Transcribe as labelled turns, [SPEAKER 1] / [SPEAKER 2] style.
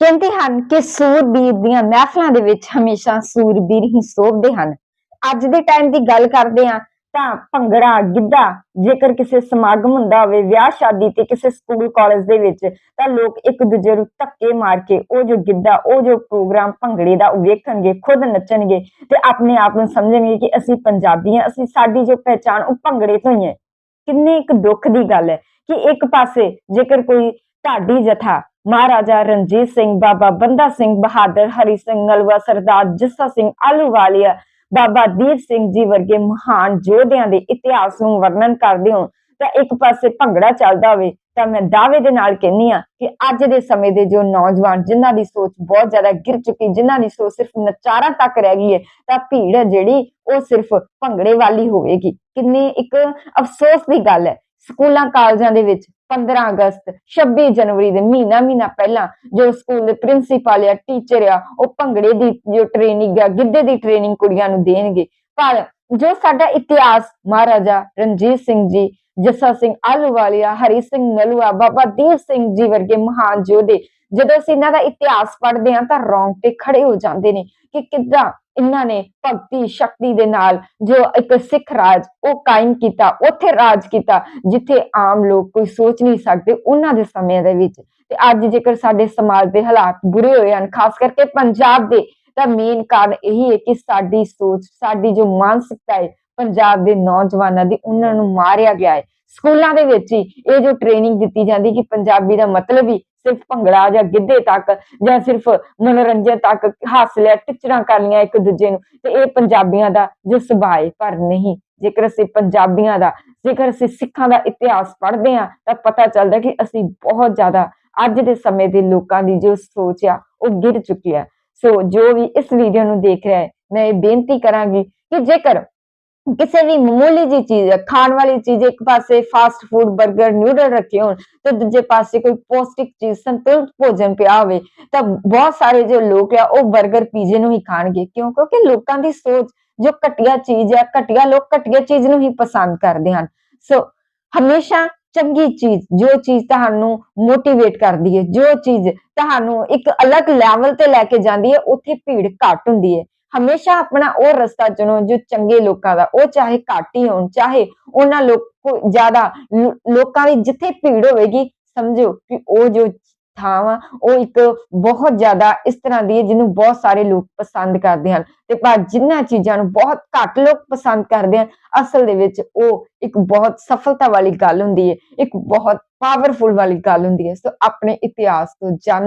[SPEAKER 1] ਕਹਿੰਦੇ ਹਨ ਕਿ ਸੂਰਬੀਰ ਦੀਆਂ ਮਹਿਫਲਾਂ ਦੇ ਵਿੱਚ ਹਮੇਸ਼ਾ ਸੂਰਬੀਰ ਹੀ ਸੋਭਦੇ ਹਨ। ਅੱਜ ਦੇ ਟਾਈਮ ਦੀ ਗੱਲ ਕਰਦੇ ਹਾਂ ਤਾਂ ਭੰਗੜਾ, ਗਿੱਧਾ, ਜੇਕਰ ਕਿਸੇ ਸਮਾਗਮ ਹੁੰਦਾ ਹੋਵੇ, ਵਿਆਹ ਸ਼ਾਦੀ ਤੇ ਕਿਸੇ ਸਕੂਲ ਕਾਲਜ ਦੇ ਵਿੱਚ, ਤਾਂ ਲੋਕ ਇੱਕ ਦੂਜੇ ਨੂੰ ਧੱਕੇ ਮਾਰ ਕੇ ਉਹ ਜੋ ਗਿੱਧਾ, ਉਹ ਜੋ ਪ੍ਰੋਗਰਾਮ ਭੰਗੜੇ ਦਾ ਉਹ ਵੇਖਣਗੇ, ਖੁਦ ਨੱਚਣਗੇ ਤੇ ਆਪਣੇ ਆਪ ਨੂੰ ਸਮਝਣਗੇ ਕਿ ਅਸੀਂ ਪੰਜਾਬੀ ਹਾਂ, ਅਸੀਂ ਸਾਡੀ ਜੋ ਪਹਿਚਾਣ ਉਹ ਭੰਗੜੇ ਤੋਂ ਹੀ ਹੈ। ਕਿੰਨੇ ਇੱਕ ਦੁੱਖ ਦੀ ਗੱਲ ਹੈ ਕਿ ਇੱਕ ਪਾਸੇ ਜੇਕਰ ਕੋਈ ਢਾਡੀ ਜਥਾ ਮਹਾਰਾਜਾ ਰਣਜੀਤ ਸਿੰਘ, ਬਾਬਾ ਬੰਦਾ ਸਿੰਘ ਬਹਾਦਰ, ਹਰੀ ਸਿੰਘ ਨਲਵਾ ਸਰਦਾਰ ਜੱਸਾ ਸਿੰਘ ਆਲੂਵਾਲੀਆ ਬਾਬਾ ਦੀਪ ਸਿੰਘ ਜੀ ਵਰਗੇ ਮਹਾਨ ਯੋਧਿਆਂ ਦੇ ਇਤਿਹਾਸ ਨੂੰ ਵਰਣਨ ਕਰਦੇ ਹੋ ਤਾਂ ਇੱਕ ਪਾਸੇ ਭੰਗੜਾ ਚੱਲਦਾ ਹੋਵੇ, ਤਾਂ ਮੈਂ ਦਾਅਵੇ ਦੇ ਨਾਲ ਕਹਿੰਨੀ ਆ ਕਿ ਅੱਜ ਦੇ ਸਮੇਂ ਦੇ ਜੋ ਨੌਜਵਾਨ ਜਿਨ੍ਹਾਂ ਦੀ ਸੋਚ ਬਹੁਤ ਜ਼ਿਆਦਾ ਗਿਰ ਚੁੱਕੀ, ਜਿਨ੍ਹਾਂ ਦੀ ਸੋਚ ਸਿਰਫ ਨਚਾਰਾਂ ਤੱਕ ਰਹਿ ਗਈ ਹੈ, ਤਾਂ ਭੀੜ ਹੈ ਜਿਹੜੀ, ਉਹ ਸਿਰਫ ਭੰਗੜੇ ਵਾਲੀ ਹੋਵੇਗੀ। ਕਿੰਨੀ ਇੱਕ ਅਫਸੋਸ ਦੀ ਗੱਲ ਹੈ, ਸਕੂਲਾਂ, ਕਾਲਜਾਂ ਦੇ ਵਿੱਚ 15 ਅਗਸਤ 26 ਜਨਵਰੀ ਦੇ ਮਹੀਨਾ ਮਹੀਨਾ ਪਹਿਲਾਂ ਜੋ ਸਕੂਲ ਦੇ ਪ੍ਰਿੰਸੀਪਲ ਆ ਟੀਚਰ ਆ, ਉਹ ਭੰਗੜੇ ਦੀ ਜੋ ਟ੍ਰੇਨਿੰਗ ਆ, ਗਿੱਧੇ ਦੀ ਟ੍ਰੇਨਿੰਗ ਕੁੜੀਆਂ ਨੂੰ ਦੇਣਗੇ। ਪਰ ਜੋ ਸਾਡਾ ਇਤਿਹਾਸ, ਮਹਾਰਾਜਾ ਰਣਜੀਤ ਸਿੰਘ ਜੀ, ਜੱਸਾ ਸਿੰਘ ਆਲੂਵਾਲੀਆ ਹਰੀ ਸਿੰਘ ਨਲੂਆ, ਬਾਬਾ ਦੀਪ ਸਿੰਘ ਜੀ ਵਰਗੇ ਮਹਾਨ ਯੋਧੇ, ਜਦੋਂ ਅਸੀਂ ਇਹਨਾਂ ਦਾ ਇਤਿਹਾਸ ਪੜ੍ਹਦੇ ਹਾਂ ਤਾਂ ਰੌਂਗਟੇ ਖੜੇ ਹੋ ਜਾਂਦੇ ਨੇ ਕਿ ਕਿੱਦਾਂ ਇਹਨਾਂ ਨੇ ਭਗਤੀ, ਸ਼ਕਤੀ ਦੇ ਨਾਲ ਜੋ ਇੱਕ ਸਿੱਖ ਰਾਜ ਉਹ ਕਾਇਮ ਕੀਤਾ, ਉੱਥੇ ਰਾਜ ਕੀਤਾ, ਜਿੱਥੇ ਆਮ ਲੋਕ ਕੋਈ ਸੋਚ ਨਹੀਂ ਸਕਦੇ ਉਹਨਾਂ ਦੇ ਸਮੇਂ ਦੇ ਵਿੱਚ। ਤੇ ਅੱਜ ਜੇਕਰ ਸਾਡੇ ਸਮਾਜ ਦੇ ਹਾਲਾਤ ਬੁਰੇ ਹੋਏ ਹਨ, ਖਾਸ ਕਰਕੇ ਪੰਜਾਬ ਦੇ, ਤਾਂ ਮੇਨ ਕਾਰਨ ਇਹੀ ਹੈ ਕਿ ਸਾਡੀ ਸੋਚ, ਸਾਡੀ ਜੋ ਮਾਨਸਿਕਤਾ ਹੈ, ਪੰਜਾਬ ਦੇ ਨੌਜਵਾਨਾਂ ਦੀ ਉਹਨਾਂ ਨੂੰ ਮਾਰਿਆ ਗਿਆ ਹੈ। ਸਕੂਲਾਂ ਦੇ ਵਿੱਚ ਹੀ ਇਹ ਜੋ ਟ੍ਰੇਨਿੰਗ ਦਿੱਤੀ ਜਾਂਦੀ ਕਿ ਪੰਜਾਬੀ ਦਾ ਮਤਲਬ ਹੀ ਸਿਰਫ ਭੰਗੜਾ ਜਾਂ ਗਿੱਧੇ ਤੱਕ ਜਾਂ ਸਿਰਫ ਮਨੋਰੰਜਨ ਤੱਕ ਹੱਸ ਟਿਚਰਾਂ ਕਰ ਇੱਕ ਦੂਜੇ ਨੂੰ, ਤੇ ਇਹ ਪੰਜਾਬੀਆਂ ਦਾ ਜੋ ਸੁਭਾਅ ਹੈ ਪਰ ਨਹੀਂ। ਜੇਕਰ ਅਸੀਂ ਪੰਜਾਬੀਆਂ ਦਾ, ਜੇਕਰ ਅਸੀਂ ਸਿੱਖਾਂ ਦਾ ਇਤਿਹਾਸ ਪੜ੍ਹਦੇ ਹਾਂ, ਤਾਂ ਪਤਾ ਚੱਲਦਾ ਕਿ ਅਸੀਂ ਬਹੁਤ ਜ਼ਿਆਦਾ ਅੱਜ ਦੇ ਸਮੇਂ ਦੇ ਲੋਕਾਂ ਦੀ ਜੋ ਸੋਚ ਆ, ਉਹ ਗਿਰ ਚੁੱਕੀ ਹੈ ਸੋ ਜੋ ਵੀ ਇਸ ਵੀਡੀਓ ਨੂੰ ਦੇਖ ਰਿਹਾ ਹੈ, ਮੈਂ ਇਹ ਬੇਨਤੀ ਕਰਾਂਗੀ ਕਿ ਜੇਕਰ ਕਿਸੇ ਵੀ ਮਾਮੂਲੀ ਜੀ ਚੀਜ਼ ਹੈ ਖਾਣ ਵਾਲੀ ਚੀਜ਼, ਇੱਕ ਪਾਸੇ ਫਾਸਟ ਫੂਡ 버ਗਰ ਨਿਊਡਲ ਰੱਖੇ ਹੋਣ, ਤੇ ਦੂਜੇ ਪਾਸੇ ਕੋਈ ਪੌਸ਼ਟਿਕ ਚੀਜ਼, ਸੰਤੁਲਿਤ ਭੋਜਨ ਪਿਆ ਹੋਵੇ, ਤਾਂ ਬਹੁਤ ਸਾਰੇ ਜੋ ਲੋਕ ਆ, ਉਹ 버ਗਰ ਪੀਜ਼ੇ ਨੂੰ ਹੀ ਖਾਣਗੇ। ਕਿਉਂ? ਕਿਉਂਕਿ ਲੋਕਾਂ ਦੀ ਸੋਚ ਜੋ ਘਟੀਆ ਚੀਜ਼ ਹੈ ਘਟੀਆ ਲੋਕ ਘਟੀਆ ਚੀਜ਼ ਨੂੰ ਹੀ ਪਸੰਦ ਕਰਦੇ ਹਨ। ਸੋ ਹਮੇਸ਼ਾ ਚੰਗੀ ਚੀਜ਼, ਜੋ ਚੀਜ਼ ਤੁਹਾਨੂੰ ਮੋਟੀਵੇਟ ਕਰਦੀ ਹੈ, ਜੋ ਚੀਜ਼ ਤੁਹਾਨੂੰ ਇੱਕ ਅਲੱਗ ਲੈਵਲ ਤੇ ਲੈ ਕੇ ਜਾਂਦੀ ਹੈ, ਉੱਥੇ ਭੀੜ ਘੱਟ ਹੁੰਦੀ ਹੈ। ਹਮੇਸ਼ਾ ਆਪਣਾ ਉਹ ਰਸਤਾ ਚੁਣੋ ਜੋ ਚੰਗੇ ਲੋਕਾਂ ਦਾ, ਉਹ ਚਾਹੇ ਘੱਟ ਹੀ ਹੋਣ, ਚਾਹੇ ਉਹਨਾਂ ਲੋਕ ਜ਼ਿਆਦਾ ਲੋਕਾਂ ਦੀ ਜਿੱਥੇ ਭੀੜ ਹੋਵੇਗੀ, ਸਮਝੋ ਕਿ ਉਹ ਜੋ ਥਾਂ ਵਾ, ਉਹ ਇੱਕ ਬਹੁਤ ਜ਼ਿਆਦਾ ਇਸ ਤਰ੍ਹਾਂ ਦੀ ਹੈ ਜਿਹਨੂੰ ਬਹੁਤ ਸਾਰੇ ਲੋਕ ਪਸੰਦ ਕਰਦੇ ਹਨ। ਤੇ ਪਰ ਜਿਨ੍ਹਾਂ ਚੀਜ਼ਾਂ ਨੂੰ ਬਹੁਤ ਘੱਟ ਲੋਕ ਪਸੰਦ ਕਰਦੇ ਹਨ, ਅਸਲ ਦੇ ਵਿੱਚ ਉਹ ਇੱਕ ਬਹੁਤ ਸਫਲਤਾ ਵਾਲੀ ਗੱਲ ਹੁੰਦੀ ਹੈ, ਇੱਕ ਬਹੁਤ ਪਾਵਰਫੁਲ ਵਾਲੀ ਗੱਲ ਹੁੰਦੀ ਹੈ। ਸੋ ਆਪਣੇ ਇਤਿਹਾਸ ਤੋਂ ਜਾਣੋ।